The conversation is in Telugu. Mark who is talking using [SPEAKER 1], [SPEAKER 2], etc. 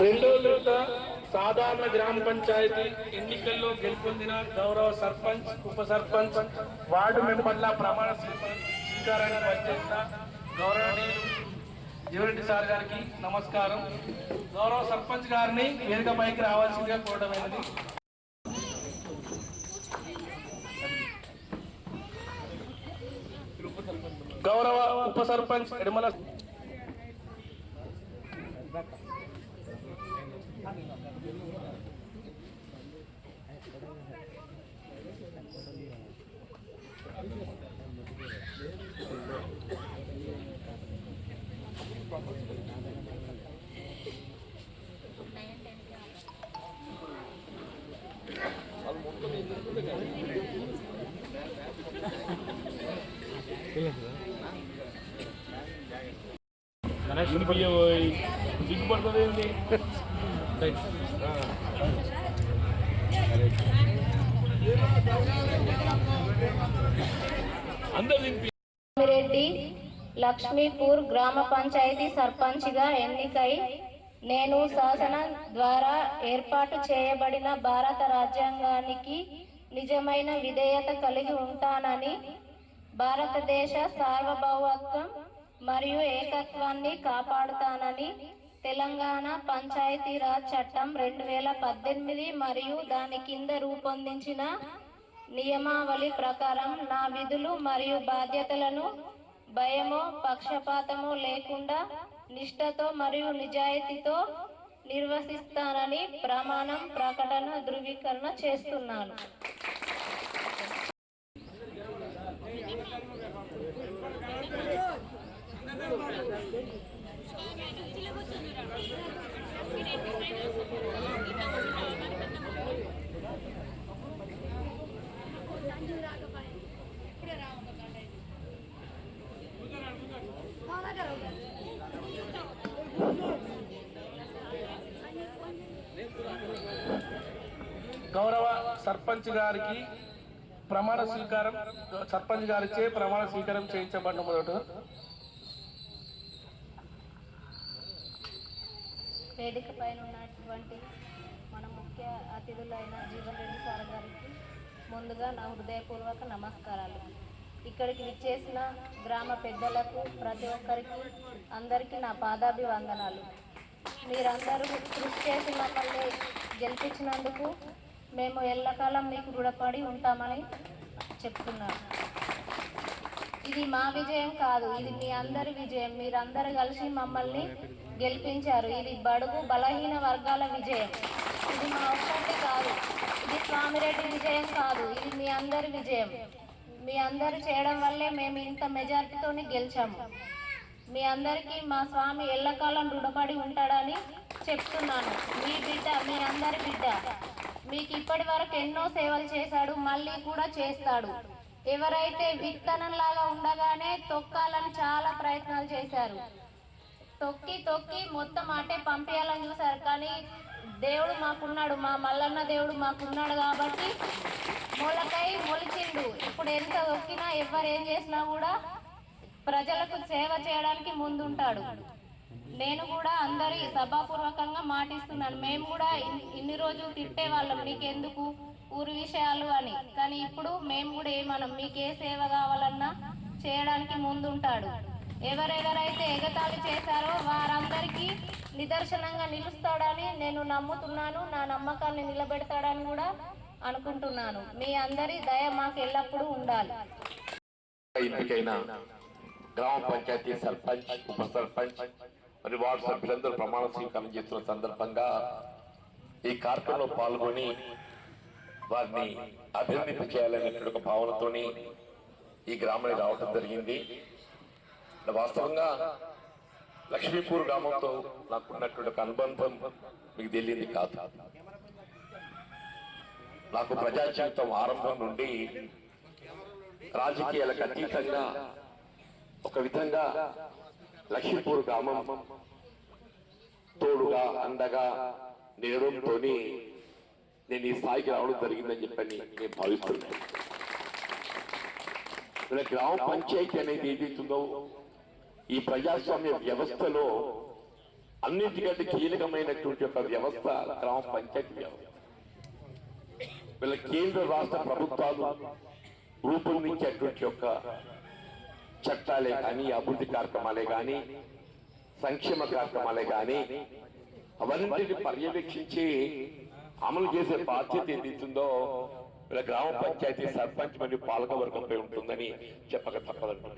[SPEAKER 1] రెండో విడత సాధారణ గ్రామ పంచాయతీ ఎన్నికల్లో గెలుపొందిన గౌరవ సర్పంచ్ ఉప సర్పంచ్ వార్డు మెంబర్ల ప్రమాణ స్వీకారానికి వచ్చేసిన గౌరవనీయులు జీవరెడ్డి సార్ గారికి నమస్కారం. గౌరవ సర్పంచ్ గారిని వేదిక పైకి రావాల్సిందిగా కోరడమైనది. గౌరవ ఉప సర్పంచ్ ఎడమల Ini video సిగ్గుపడుతుంది అందరు దింపి
[SPEAKER 2] రెడ్డి లక్ష్మీపూర్ గ్రామ పంచాయతీ సర్పంచ్గా ఎన్నికై నేను శాసన ద్వారా ఏర్పాటు చేయబడిన భారత రాజ్యాంగానికి నిజమైన విధేయత కలిగి ఉంటానని భారతదేశ సార్వభౌమత్వం మరియు ఏకత్వాన్ని కాపాడుతానని తెలంగాణ పంచాయతీరాజ్ చట్టం రెండు వేల పద్దెనిమిది మరియు దాని కింద రూపొందించిన నియమావళి ప్రకారం నా విధులు మరియు బాధ్యతలను భయమో పక్షపాతమో లేకుండా నిష్ఠతో మరియు నిజాయితీతో నిర్వహిస్తానని ప్రమాణం ప్రకటన ధృవీకరణ చేస్తున్నాను.
[SPEAKER 1] గౌరవ సర్పంచ్ గారికి ప్రమాణ స్వీకారం సర్పంచ్ గారిచే ప్రమాణ స్వీకారం చేయించబడిన మొదట
[SPEAKER 2] వేదిక పైన ఉన్నటువంటి మన ముఖ్య అతిథులైన జీవన్ రెడ్డి సార్ గారికి ముందుగా నా హృదయపూర్వక నమస్కారాలు. ఇక్కడికి విచ్చేసిన గ్రామ పెద్దలకు ప్రతి ఒక్కరికి అందరికీ నా పాదాభివందనాలు. మీరందరూ కృషి చేసి మమ్మల్ని గెలిపించినందుకు మేము ఎల్లకాలం మీకు రుణపడి ఉంటామని చెప్తున్నాను. ఇది మా విజయం కాదు. ఇది మీ అందరి విజయం. మీరందరూ కలిసి మమ్మల్ని గెలిపించారు. ఇది బడుగు బలహీన వర్గాల విజయం. ఇది మా ఒక్కటి కాదు. ఇది స్వామిరెడ్డి విజయం కాదు. ఇది మీ అందరి విజయం. మీ అందరు చేయడం వల్లే మేము ఇంత మెజార్టీతోని గెలిచాము. మీ అందరికీ మా స్వామి ఎల్లకాలం రుణపడి ఉంటాడని చెప్తున్నాను. మీ బిడ్డ మీ అందరి బిడ్డ. మీకు ఇప్పటి వరకు ఎన్నో సేవలు చేశాడు మళ్ళీ కూడా చేస్తాడు. ఎవరైతే విత్తనంలాగా ఉండగానే తొక్కాలని చాలా ప్రయత్నాలు చేశారు. తొక్కి తొక్కి మొత్తం అటే పంపేయాలని చూశారు. కానీ దేవుడు మాకున్నాడు. మా మల్లన్న దేవుడు మాకున్నాడు కాబట్టి మొలకై మొలిచిండు. ఇప్పుడు ఎంత తొక్కినా ఎవరు ఏం చేసినా కూడా ప్రజలకు సేవ చేయడానికి ముందుంటాడు. నేను కూడా అందరి సభాపూర్వకంగా మాటిస్తున్నాను. మేము కూడా ఇన్ని రోజులు తిట్టే వాళ్ళం నీకెందుకు ఊరి విషయాలు అని. కానీ ఇప్పుడు మేము కూడా ఏమనం మీకు ఏ సేవ కావాలన్నా చేయడానికి ముందుంటాడు. ఎవరెవరైతే ఎగతాళి చేశారో వారందరికీ నిదర్శనంగా నిలుస్తాడని నేను నమ్ముతున్నాను నా నమ్మకాన్ని నిలబెడతాడని కూడా అనుకుంటున్నాను. మీ అందరి దయ మాకు ఎల్లప్పుడూ ఉండాలి.
[SPEAKER 3] ఎంపికైన గ్రామ పంచాయతీ సర్పంచ్ ఉప సర్పంచ్ మరి వార్డు సభ్యులందరూ ప్రమాణ స్వీకారం చేస్తున్న సందర్భంగా ఈ కార్యక్రమంలో పాల్గొని వారిని అభినందింప చేయాలనేటువంటి ఒక భావనతోని ఈ గ్రామానికి రావటం జరిగింది. వాస్తవంగా లక్ష్మీపూర్ గ్రామంతో నాకున్నటువంటి ఒక అనుబంధం మీకు తెలియంది కాదు. నాకు ప్రజా జీవితం ఆరంభం నుండి రాజకీయాలకు అతీతంగా ఒక విధంగా లక్ష్మీపూర్ గ్రామం తోడుగా అండగా నిలడంతో నేను ఈ స్థాయికి రావడం జరిగిందని చెప్పని నేను భావిస్తున్నాను. ఇలా గ్రామ పంచాయతీ అనేది ఏదైతుందో ఈ ప్రజాస్వామ్య వ్యవస్థలో అన్నిటికంటే కీలకమైనటువంటి ఒక వ్యవస్థ గ్రామ పంచాయతీ వ్యవస్థ. వీళ్ళ కేంద్ర రాష్ట్ర ప్రభుత్వాలు రూపొందించేటువంటి యొక్క చట్టాలే కానీ అభివృద్ధి కార్యక్రమాలే కానీ సంక్షేమ కార్యక్రమాలే కానీ అవన్నీ పర్యవేక్షించి అమలు చేసే బాధ్యత ఏదైతుందో వీళ్ళ గ్రామ పంచాయతీ సర్పంచ్ మరియు పాలక వర్గంపై ఉంటుందని చెప్పక తప్పదండి.